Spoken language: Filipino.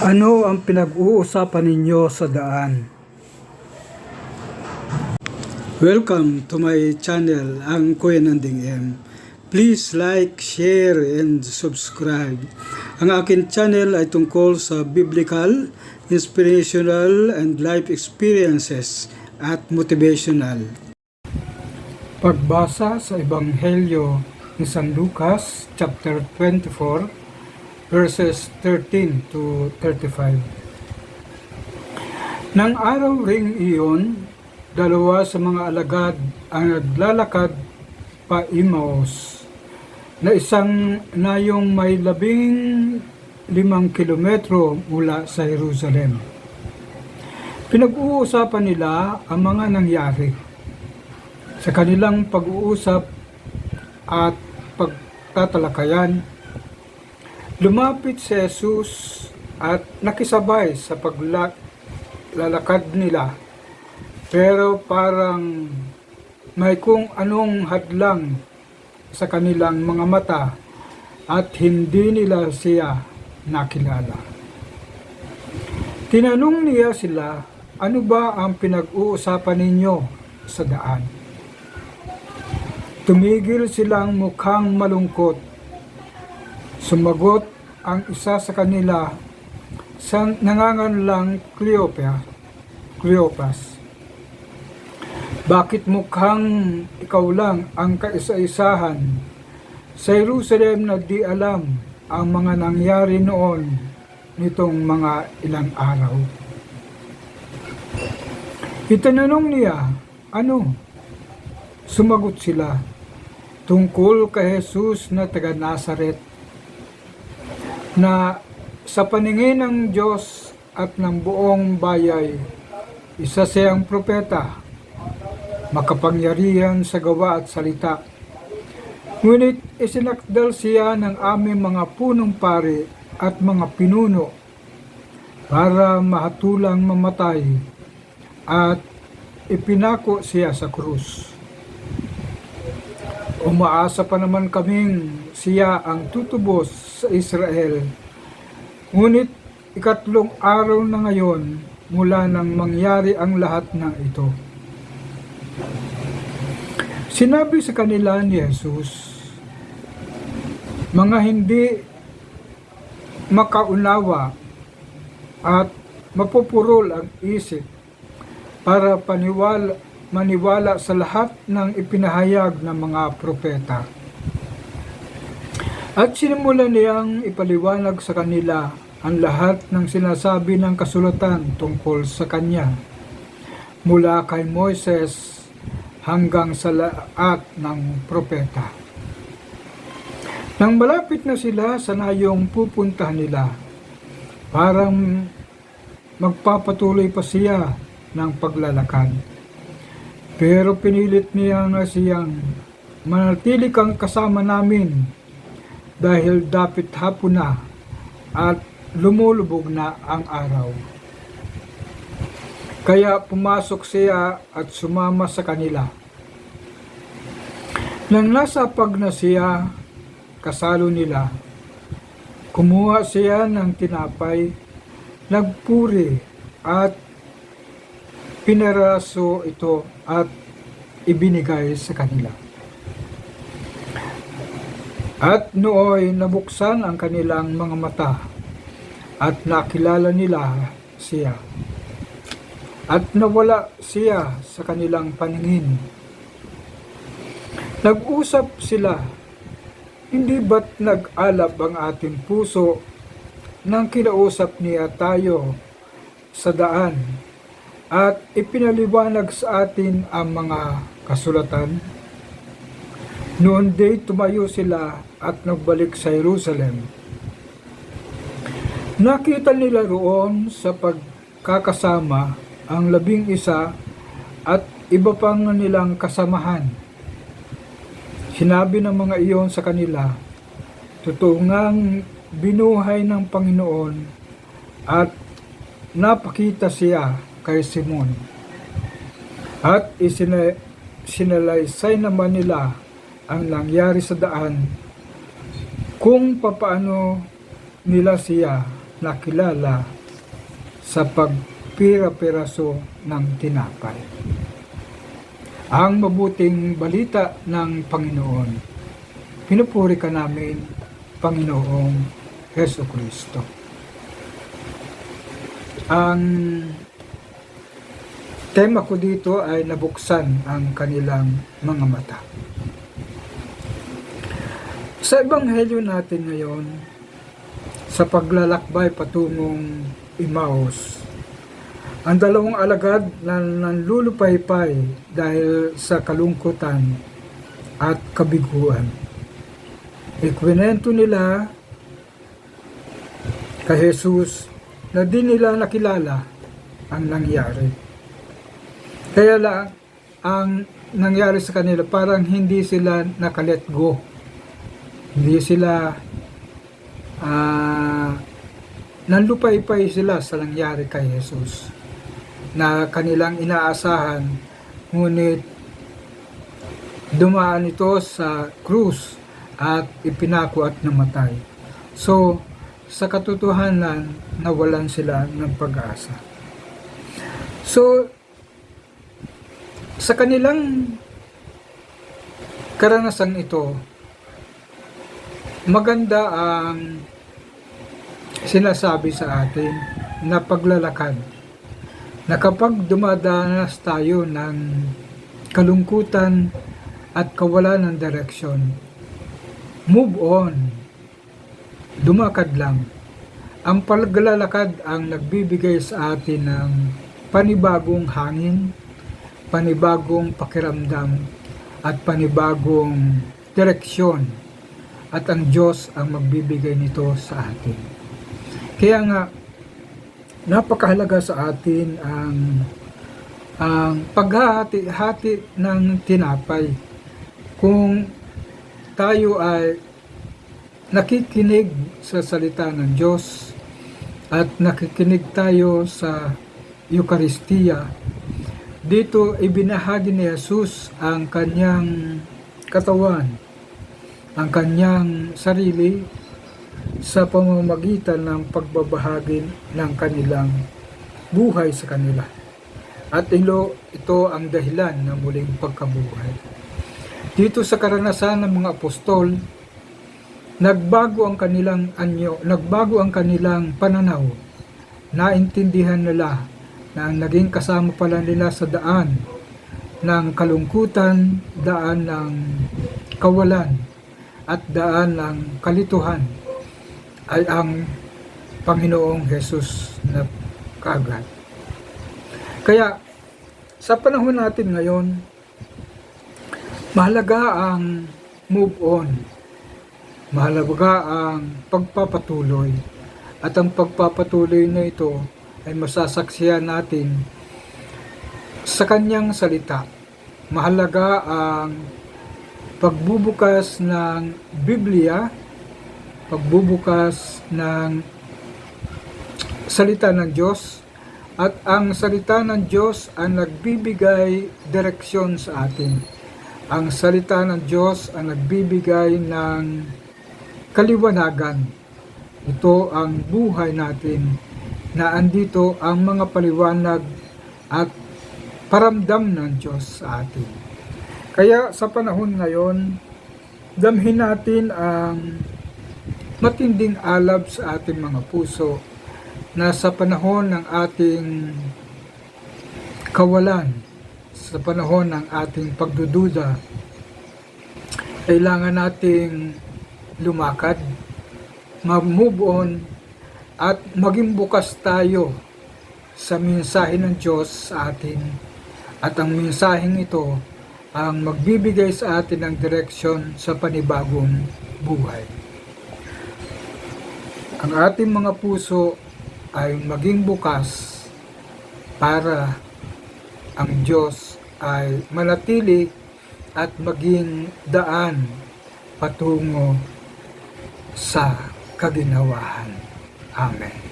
Ano ang pinag-uusapan ninyo sa daan? Welcome to my channel, ang Kuya Nanding M. Please like, share, and subscribe. Ang akin channel ay tungkol sa biblical, inspirational, and life experiences at motivational. Pagbasa sa Ebanghelyo ni San Lucas, chapter 24, verses 13 to 35. Nang araw ring iyon, dalawa sa mga alagad ang naglalakad pa Imaos, na isang nayong may labing limang kilometro mula sa Jerusalem. Pinag-uusapan nila ang mga nangyari. Sa kanilang pag-uusap at pagtatalakayan, Lumapit si Jesus at nakisabay sa paglalakad nila. Pero parang may kung anong hadlang sa kanilang mga mata at hindi nila siya nakilala. Tinanong niya sila, ano ba ang pinag-uusapan ninyo sa daan? Tumigil silang mukhang malungkot Sumagot ang isa sa kanila sa nanganganlang Cleopas. Cleopas. Bakit mukhang ikaw lang ang kaisa-isahan sa Jerusalem na di alam ang mga nangyari noon nitong mga ilang araw? Itananong niya, ano? Sumagot sila, tungkol kay Jesus na taga Nazaret na sa paningin ng Diyos at ng buong bayay, isa siyang propeta, makapangyarihan sa gawa at salita. Ngunit isinakdal siya ng aming mga punong pari at mga pinuno para mahatulang mamatay at ipinako siya sa krus. Umaasa pa naman kaming siya ang tutubos sa Israel. Ngunit ikatlong araw na ngayon mula nang mangyari ang lahat ng ito. Sinabi sa kanila ni Jesus, mga hindi makaunawa at mapupurol ang isip para paniwala, maniwala sa lahat ng ipinahayag ng mga propeta. At sinimulan niyang ipaliwanag sa kanila ang lahat ng sinasabi ng kasulatan tungkol sa kanya mula kay Moises hanggang sa lahat ng propeta. Nang malapit na sila sa nayong pupuntahan nila, parang magpapatuloy pa siya ng paglalakad. Pero pinilit niya nga siyang manatili kang kasama namin dahil dapit hapon na at lumulubog na ang araw. Kaya pumasok siya at sumama sa kanila. Nang nasa pag na siya, kasalo nila, kumuha siya ng tinapay, nagpuri at pinaraso ito at ibinigay sa kanila. At nooy nabuksan ang kanilang mga mata at nakilala nila siya. At nawala siya sa kanilang paningin. Nag-usap sila, hindi ba't nag-alab ang ating puso nang kinausap niya tayo sa daan at ipinaliwanag sa atin ang mga kasulatan? Noon day tumayo sila at nagbalik sa Jerusalem. Nakita nila roon sa pagkakasama ang labing isa at iba pang nilang kasamahan. Sinabi ng mga iyon sa kanila, totoo ngang binuhay ng Panginoon at napakita siya kay Simon. At isinalaysay naman nila ang nangyari sa daan kung papaano nila siya nakilala sa pagpira-piraso ng tinapay. Ang mabuting balita ng Panginoon. Pinupuri ka namin, Panginoong Heso Kristo. Ang tema ko dito ay nabuksan ang kanilang mga mata. Sa Ebanghelyo natin ngayon, sa paglalakbay patungong Emmaus, ang dalawang alagad na nanlulupaypay dahil sa kalungkutan at kabiguan. Ikwinento nila kay Jesus na di nila nakilala ang nangyari. Kaya lang, ang nangyari sa kanila parang hindi sila nakalet go. Hindi sila ah nanlupaypay sila sa nangyari kay Jesus na kanilang inaasahan ngunit dumaan ito sa krus at ipinako at namatay. So, sa katotohanan, nawalan sila ng pag-asa. So, sa kanilang karanasang ito, maganda ang sinasabi sa atin na paglalakad na kapag dumadanas tayo ng kalungkutan at kawalan ng direksyon, move on. Dumakad lang. Ang paglalakad ang nagbibigay sa atin ng panibagong hangin, panibagong pakiramdam, at panibagong direksyon. At ang Diyos ang magbibigay nito sa atin. Kaya nga, napakahalaga sa atin ang ang paghahati-hati ng tinapay. Kung tayo ay nakikinig sa salita ng Diyos at nakikinig tayo sa Eukaristiya, dito ibinahagi ni Jesus ang kanyang katawan, ang kanyang sarili sa pamamagitan ng pagbabahagi ng kanilang buhay sa kanila. At ilo, ito ang dahilan ng muling pagkabuhay. Dito sa karanasan ng mga apostol, nagbago ang kanilang anyo, nagbago ang kanilang pananaw. Naintindihan nila na ang naging kasama pala nila sa daan ng kalungkutan, daan ng kawalan, at daan ng kalituhan ay ang Panginoong Jesus na kagad. Kaya sa panahon natin ngayon, mahalaga ang move on. Mahalaga ang pagpapatuloy. At ang pagpapatuloy na ito ay masasaksiyan natin sa kanyang salita. Mahalaga ang pagbubukas ng Biblia, pagbubukas ng salita ng Diyos, at ang salita ng Diyos ang nagbibigay direksyon sa atin. Ang salita ng Diyos ang nagbibigay ng kaliwanagan. Ito ang buhay natin na andito ang mga paliwanag at paramdam ng Diyos sa atin. Kaya sa panahon ngayon, damhin natin ang matinding alab sa ating mga puso na sa panahon ng ating kawalan, sa panahon ng ating pagdududa, kailangan nating lumakad, mag-move on, at maging bukas tayo sa mensahe ng Diyos sa atin. At ang mensaheng ito ang magbibigay sa atin ng direksyon sa panibagong buhay. Ang ating mga puso ay maging bukas para ang Diyos ay manatili at maging daan patungo sa kaginawahan. Ah.